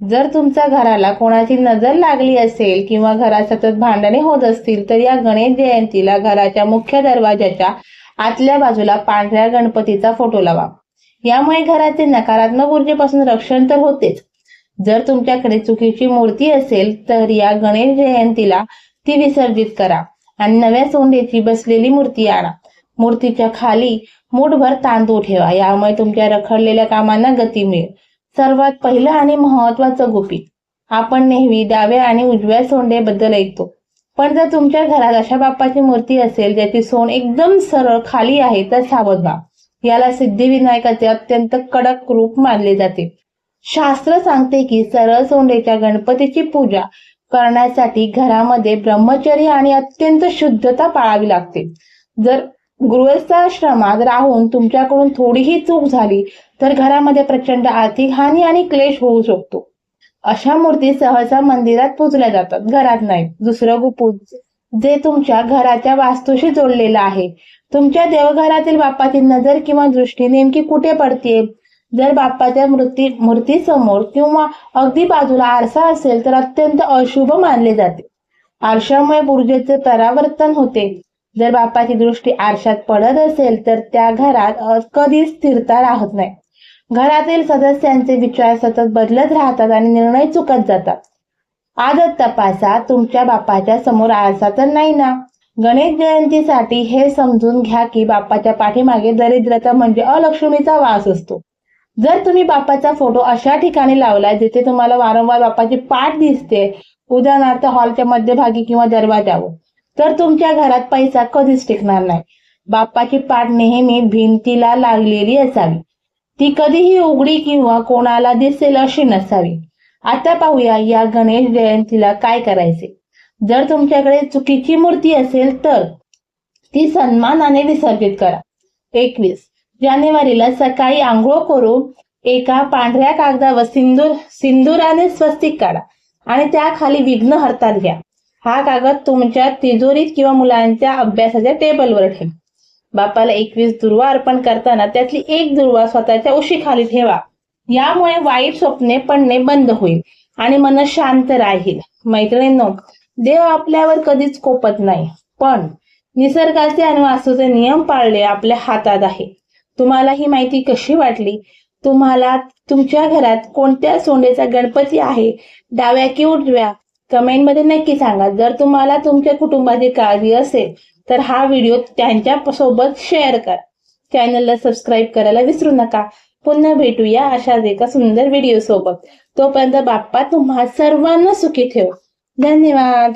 जर तुमच्या घराला कोणाची नजर लागली असेल किंवा घरात सतत भांडणे होत असतील तर या गणेश जयंतीला घराच्या मुख्य दरवाजाच्या आतल्या बाजूला पांढऱ्या गणपतीचा फोटो लावा. यामुळे घराचे नकारात्मक ऊर्जेपासून रक्षण तर होतेच. जर तुमच्याकडे चुकीची मूर्ती असेल तर या गणेश जयंतीला ती विसर्जित करा आणि नव्या सोंडेची बसलेली मूर्ती आणा. मूर्तीच्या खाली मूठभर तांदूळ ठेवा. यामुळे तुमच्या रखडलेल्या कामांना गती मिळेल. सर्वात पहिलं आणि महत्वाचं गुपित. आपण नेहमी डाव्या आणि उजव्या सोंडेबद्दल ऐकतो. पण जर तुमच्या घरात अशा बाप्पाची मूर्ती असेल ज्याची सोंड एकदम सरळ खाली आहे तर सावध व्हा. याला सिद्धिविनायकाचे अत्यंत कडक रूप मानले जाते. शास्त्र सांगते की सरळ सोंडेच्या गणपतीची पूजा करण्यासाठी घरामध्ये ब्रह्मचर्य आणि अत्यंत शुद्धता पाळावी लागते. जर गृहस्थाश्रमात राहून तुमच्याकडून थोडीही चूक झाली तर घरामध्ये प्रचंड आर्थिक हानी आणि क्लेश होऊ शकतो. अशा मूर्ती सहसा मंदिरात पूजल्या जातात घरात नाही दुसरं गुपूज जे तुमच्या घराच्या वास्तूशी जोडलेलं आहे. तुमच्या देवघरातील बाप्पाची नजर किंवा दृष्टी नेमकी कुठे पडते जर बाप्पाच्या मूर्ती मूर्तीसमोर किंवा अगदी बाजूला आरसा असेल तर अत्यंत अशुभ मानले जाते. आरशामुळे ऊर्जेचे परावर्तन होते. जर बाप्पाची दृष्टी आरशात पडत असेल तर त्या घरात कधीच स्थिरता राहत नाही. घरातील सदस्यांचे विचार सतत बदलत राहतात आणि निर्णय चुकत जातात. आदत तपासा तुमच्या बापाच्या समोर आरसा तर नाही ना? गणेश जयंतीसाठी हे समजून घ्या की बाप्पाच्या पाठीमागे दरिद्रता म्हणजे अलक्ष्मीचा वास असतो. जर तुम्ही बाप्पाचा फोटो अशा ठिकाणी लावला जिथे तुम्हाला वारंवार बाप्पाची पाठ दिसते उदाहरणार्थ हॉलच्या मध्यभागी किंवा दरवाजावर तर तुमच्या घरात पैसा कधीच टिकणार नाही. बाप्पाची पाठ नेहमी भिंतीला लागलेली असावी. ती कधीही उघडी किंवा कोणाला दिसेल अशी नसावी. आता पाहूया या गणेश जयंतीला काय करायचे. जर तुमच्याकडे चुकीची मूर्ती असेल तर ती सन्मानाने विसर्जित करा. एकवीस जानेवारीला सकाळी आंघोळ करून एका पांढऱ्या कागदावर सिंदूर सिंदुराने स्वस्तिक काढा आणि त्याखाली विघ्न हरतात घ्या. हा कागद तुमच्या तिजोरीत किंवा मुलांच्या अभ्यासाच्या टेबलवर ठेवा. बापाला एकवीस दुर्वा अर्पण करताना त्यातली एक दुर्वा स्वतःच्या उशीखाली ठेवा. यामुळे वाईट स्वप्ने पडणे बंद होईल आणि मन शांत राहील. मैत्रिणींनो देव आपल्यावर कधीच कोपत नाही पण निसर्गाचे आणि वास्तूचे नियम पाळले आपल्या हातात आहे. तुम्हाला ही माहिती कशी वाटली? तुम्हाला तुमच्या घरात कोणत्या सोंडेचा गणपती आहे? डाव्या की उजव्या? कमेंटमध्ये नक्की सांगा. जर तुम्हाला तुमच्या कुटुंबाची काळजी असेल तर हा व्हिडिओ त्यांच्यासोबत शेअर करा. चॅनलला सबस्क्राईब करायला विसरू नका. पुन्हा भेटूया अशाच एका सुंदर व्हिडिओ सोबत तोपर्यंत बाप्पा तुम्हा सर्वांना सुखी ठेव. धन्यवाद.